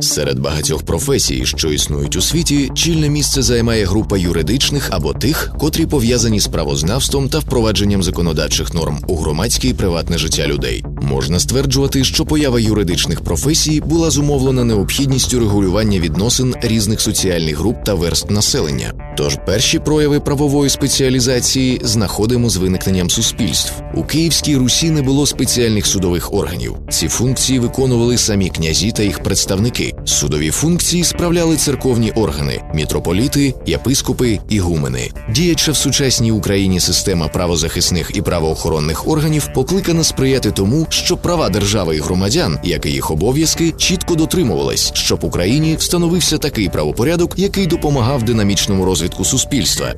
Серед багатьох професій, що існують у світі, чільне місце займає група юридичних або тих, котрі пов'язані з правознавством та впровадженням законодавчих норм у громадське і приватне життя людей. Можна стверджувати, що поява юридичних професій була зумовлена необхідністю регулювання відносин різних соціальних груп та верст населення. Тож перші прояви правової спеціалізації знаходимо з виникненням суспільств. У Київській Русі не було спеціальних судових органів. Ці функції виконували самі князі та їх представники. Судові функції справляли церковні органи, мітрополіти, єпископи, ігумени. Діяча в сучасній Україні система правозахисних і правоохоронних органів покликана сприяти тому, щоб права держави і громадян, як і їх обов'язки, чітко дотримувались, щоб в Україні встановився такий правопорядок, який допомагав динамічному розвитку суспільства.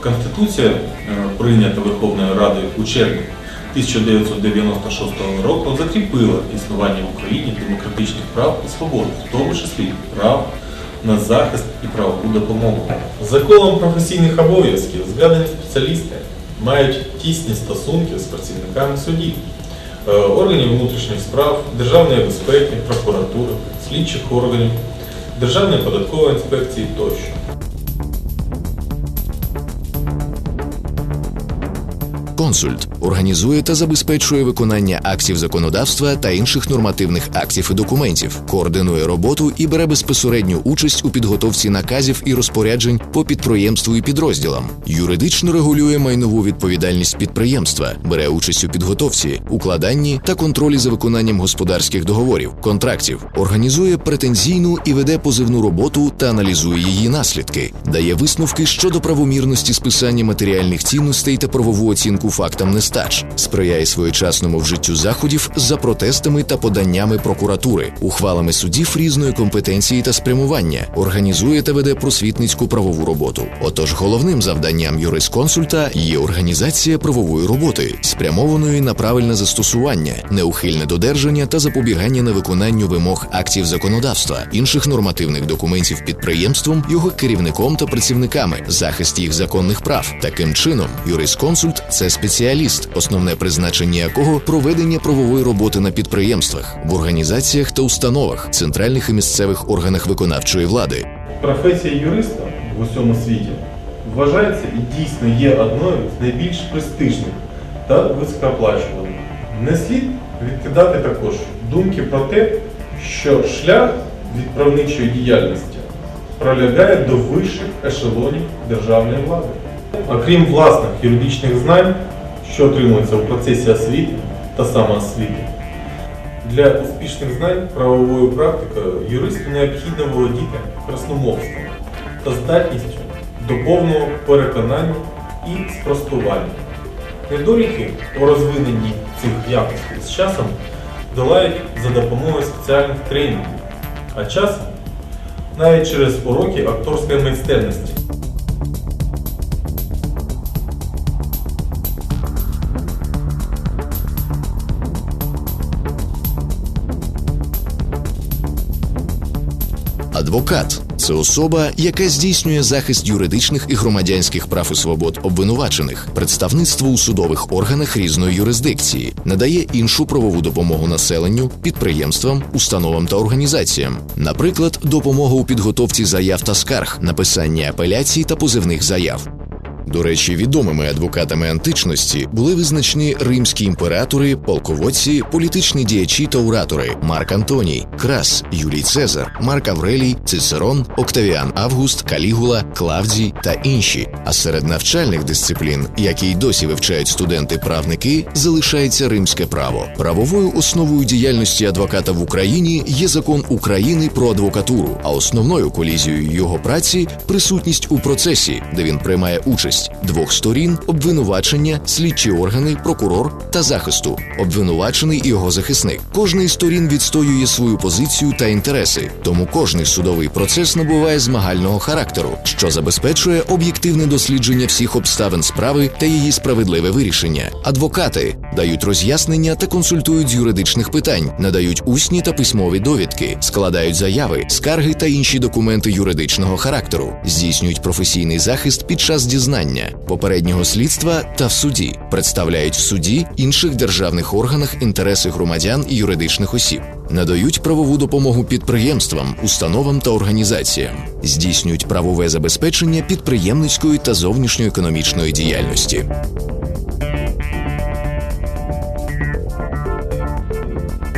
Конституція, е, прийнята Верховною Радою у червні 1996 року, закріпила існування в Україні демократичних прав і свобод, в тому числі прав на захист і правову допомогу. За колом професійних обов'язків згадані спеціалісти мають тісні стосунки з працівниками судів, е, органів внутрішніх справ, державної безпеки, прокуратури, слідчих органів, Державної податкової інспекції тощо. Консульт організує та забезпечує виконання актів законодавства та інших нормативних актів і документів, координує роботу і бере безпосередню участь у підготовці наказів і розпоряджень по підприємству і підрозділам. Юридично регулює майнову відповідальність підприємства, бере участь у підготовці, укладанні та контролі за виконанням господарських договорів, контрактів, організує претензійну і веде позивну роботу та аналізує її наслідки, дає висновки щодо правомірності списання матеріальних цінностей та правову оцінку фактам нестач, сприяє своєчасному вжиттю заходів за протестами та поданнями прокуратури, ухвалами судів різної компетенції та спрямування, організує та веде просвітницьку правову роботу. Отож, головним завданням юрисконсульта є організація правової роботи, спрямованої на правильне застосування, неухильне додержання та запобігання невиконанню вимог актів законодавства, інших нормативних документів підприємством, його керівником та працівниками, захист їх законних прав. Таким чином, юрисконсульт це спеціаліст, основне призначення якого проведення правової роботи на підприємствах, в організаціях та установах, центральних і місцевих органах виконавчої влади. Професія юриста в усьому світі вважається і дійсно є одною з найбільш престижних та високооплачуваних. Не слід відкидати також думки про те, що шлях від правничої діяльності пролягає до вищих ешелонів державної влади. Окрім власних юридичних знань, що отримуються в процесі освіти та самоосвіти, для успішних знань правовою практикою юристу необхідно володіти красномовством та здатністю до повного переконання і спростування. Недоліки у розвиненні цих якостей з часом долають за допомогою спеціальних тренінгів, а часом навіть через уроки акторської майстерності. Адвокат. Це особа, яка здійснює захист юридичних і громадянських прав і свобод обвинувачених, представництво у судових органах різної юрисдикції, надає іншу правову допомогу населенню, підприємствам, установам та організаціям, наприклад, допомогу у підготовці заяв та скарг, написанні апеляцій та позивних заяв. До речі, відомими адвокатами античності були визначні римські імператори, полководці, політичні діячі та оратори Марк Антоній, Крас, Юлій Цезар, Марк Аврелій, Цицерон, Октавіан Август, Калігула, Клавдій та інші. А серед навчальних дисциплін, які й досі вивчають студенти-правники, залишається римське право. Правовою основою діяльності адвоката в Україні є закон України про адвокатуру, а основною колізією його праці присутність у процесі, де він приймає участь двох сторін обвинувачення, слідчі органи, прокурор та захисту, обвинувачений і його захисник. Кожний з сторін відстоює свою позицію та інтереси, тому кожний судовий процес набуває змагального характеру, що забезпечує об'єктивне дослідження всіх обставин справи та її справедливе вирішення. Адвокати дають роз'яснення та консультують з юридичних питань, надають усні та письмові довідки, складають заяви, скарги та інші документи юридичного характеру, здійснюють професійний захист під час дізнання попереднього слідства та в суді, представляють в суді інших державних органах інтереси громадян і юридичних осіб. надають правову допомогу підприємствам, установам та організаціям, здійснюють правове забезпечення підприємницької та зовнішньоекономічної діяльності.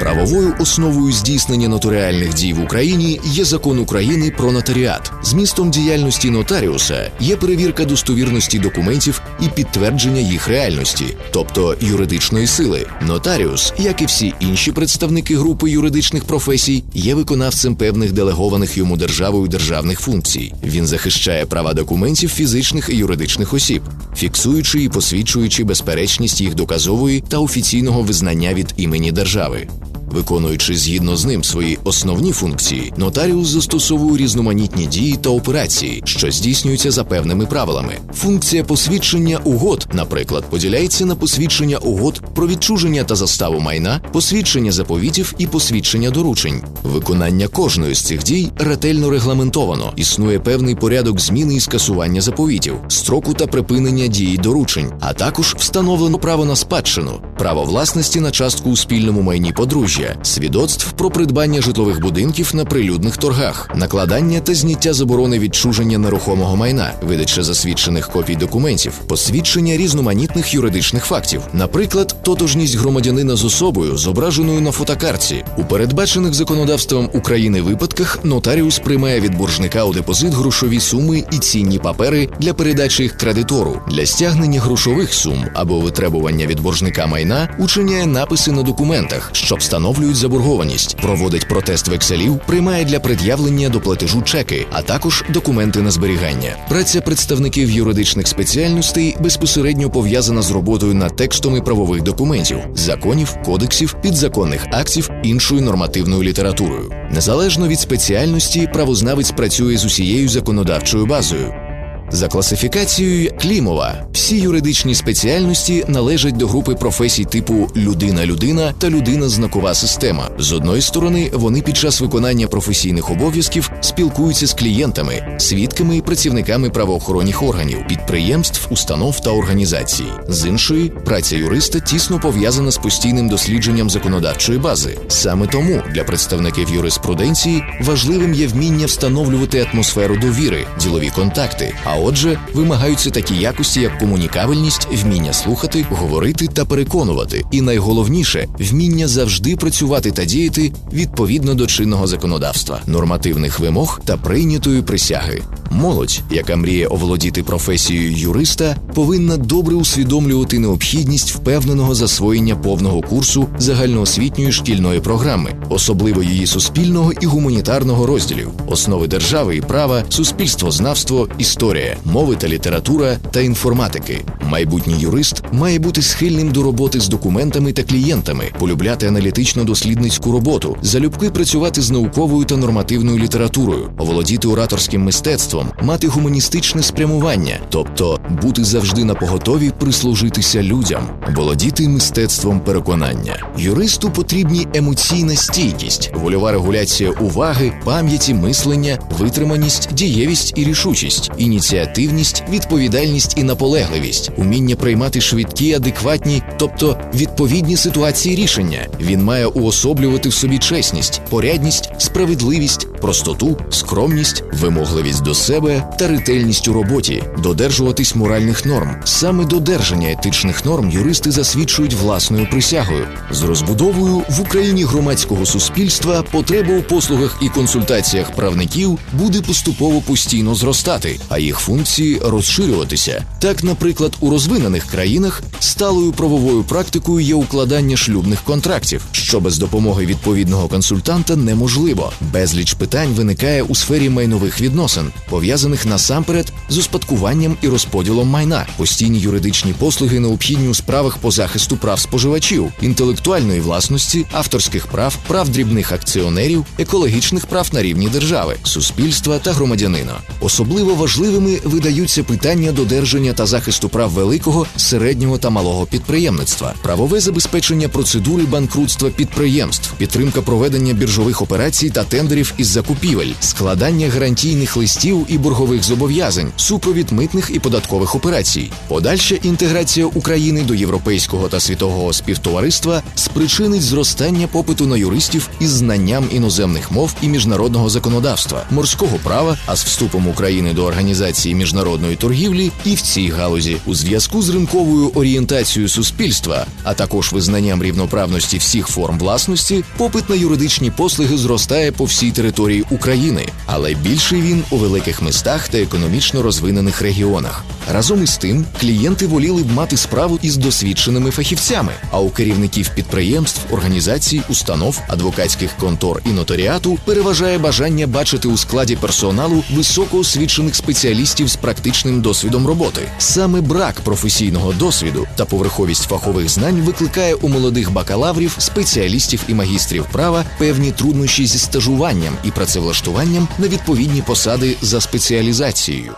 Правовою основою здійснення нотаріальних дій в Україні є закон України про нотаріат. Змістом діяльності нотаріуса є перевірка достовірності документів і підтвердження їх реальності, тобто юридичної сили. Нотаріус, як і всі інші представники групи юридичних професій, є виконавцем певних делегованих йому державою державних функцій. Він захищає права документів фізичних і юридичних осіб, фіксуючи і посвідчуючи безперечність їх доказової та офіційного визнання від імені держави. Виконуючи згідно з ним свої основні функції, нотаріус застосовує різноманітні дії та операції, що здійснюються за певними правилами. Функція посвідчення угод, наприклад, поділяється на посвідчення угод про відчуження та заставу майна, посвідчення заповітів і посвідчення доручень. Виконання кожної з цих дій ретельно регламентовано. Існує певний порядок зміни і скасування заповітів, строку та припинення дії доручень, а також встановлено право на спадщину, право власності на частку у спільному майні подружжя подружжя, свідоцтв про придбання житлових будинків на прилюдних торгах, накладання та зняття заборони відчуження нерухомого майна, видача засвідчених копій документів, посвідчення різноманітних юридичних фактів, наприклад, тотожність громадянина з особою, зображеною на фотокарці. У передбачених законодавством України випадках нотаріус приймає від боржника у депозит грошові суми і цінні папери для передачі їх кредитору, для стягнення грошових сум або витребування від боржника майна учиняє написи на документах, щоб встановити встановлюють заборгованість, проводить протест векселів, приймає для пред'явлення до платежу чеки, а також документи на зберігання. Праця представників юридичних спеціальностей безпосередньо пов'язана з роботою над текстами правових документів, законів, кодексів, підзаконних актів, іншою нормативною літературою. Незалежно від спеціальності, правознавець працює з усією законодавчою базою. За класифікацією Клімова, всі юридичні спеціальності належать до групи професій типу людина-людина та людина-знакова система. З одної сторони, вони під час виконання професійних обов'язків спілкуються з клієнтами, свідками і працівниками правоохоронних органів, підприємств, установ та організацій. З іншої, праця юриста тісно пов'язана з постійним дослідженням законодавчої бази. Саме тому для представників юриспруденції важливим є вміння встановлювати атмосферу довіри, ділові контакти. а отже, вимагаються такі якості, як комунікабельність, вміння слухати, говорити та переконувати, і найголовніше вміння завжди працювати та діяти відповідно до чинного законодавства, нормативних вимог та прийнятої присяги. Молодь, яка мріє оволодіти професією юриста, повинна добре усвідомлювати необхідність впевненого засвоєння повного курсу загальноосвітньої шкільної програми, особливо її суспільного і гуманітарного розділів, основи держави і права, суспільствознавство, історія, мови та література та інформатики. Майбутній юрист має бути схильним до роботи з документами та клієнтами, полюбляти аналітично-дослідницьку роботу, залюбки працювати з науковою та нормативною літературою, оволодіти ораторським мистецтвом, мати гуманістичне спрямування, тобто бути завжди на поготові прислужитися людям, володіти мистецтвом переконання. Юристу потрібні емоційна стійкість, вольова регуляція уваги, пам'яті, мислення, витриманість, дієвість і рішучість, ініціативність, відповідальність і наполегливість, уміння приймати швидкі, адекватні, тобто відповідні ситуації рішення. Він має уособлювати в собі чесність, порядність, справедливість, простоту, скромність, вимогливість до себе та ретельність у роботі, додержуватись моральних норм. Саме додержання етичних норм юристи засвідчують власною присягою з розбудовою в Україні громадського суспільства. Потреба у послугах і консультаціях правників буде поступово постійно зростати, а їх функції розширюватися. Так, наприклад, у розвинених країнах сталою правовою практикою є укладання шлюбних контрактів, що без допомоги відповідного консультанта неможливо. Безліч питань виникає у сфері майнових відносин, пов'язаних насамперед з успадкуванням і розподілом майна, постійні юридичні послуги необхідні у справах по захисту прав споживачів, інтелектуальної власності, авторських прав, прав дрібних акціонерів, екологічних прав на рівні держави, суспільства та громадянина. Особливо важливими видаються питання додержання та захисту прав великого, середнього та малого підприємництва, правове забезпечення процедури банкрутства підприємств, підтримка проведення біржових операцій та тендерів із закупівель, складання гарантійних листів і боргових зобов'язань, супровід митних і податкових операцій, подальша інтеграція України до європейського та світового співтовариства спричинить зростання попиту на юристів із знанням іноземних мов і міжнародного законодавства, морського права, а з вступом України до організації міжнародної торгівлі і в цій галузі. У зв'язку з ринковою орієнтацією суспільства, а також визнанням рівноправності всіх форм власності, попит на юридичні послуги зростає по всій території України, але більший він у великих містах та економічно розвинених регіонах. Разом із тим, клієнти воліли б мати справу із досвідченими фахівцями, а у керівників підприємств, організацій, установ, адвокатських контор і нотаріату переважає бажання бачити у складі персоналу високоосвічених спеціалістів з практичним досвідом роботи. Саме брак професійного досвіду та поверховість фахових знань викликає у молодих бакалаврів, спеціалістів і магістрів права певні труднощі зі стажуванням і працевлаштуванням на відповідні посади за спеціалізацією.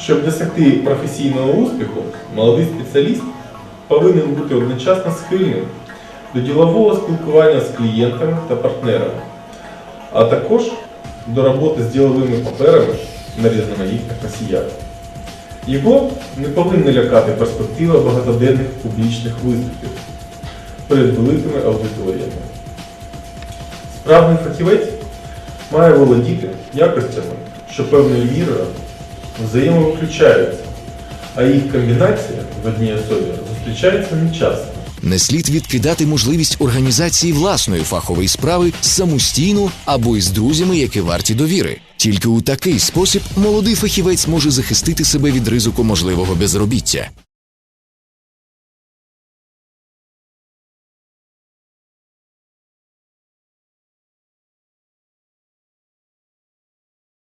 Щоб досягти професійного успіху, молодий спеціаліст повинен бути одночасно схильним до ділового спілкування з клієнтами та партнерами, а також до роботи з діловими паперами на різноманітних носіях. Його не повинна лякати перспектива багатоденних публічних виступів перед великими аудиторіями. Справний фахівець має володіти якостями, що певною мірою взаємовиключаються, а їх комбінація в одній особі зустрічається нечасто. Не слід відкидати можливість організації власної фахової справи самостійно або із друзями, які варті довіри. Тільки у такий спосіб молодий фахівець може захистити себе від ризику можливого безробіття.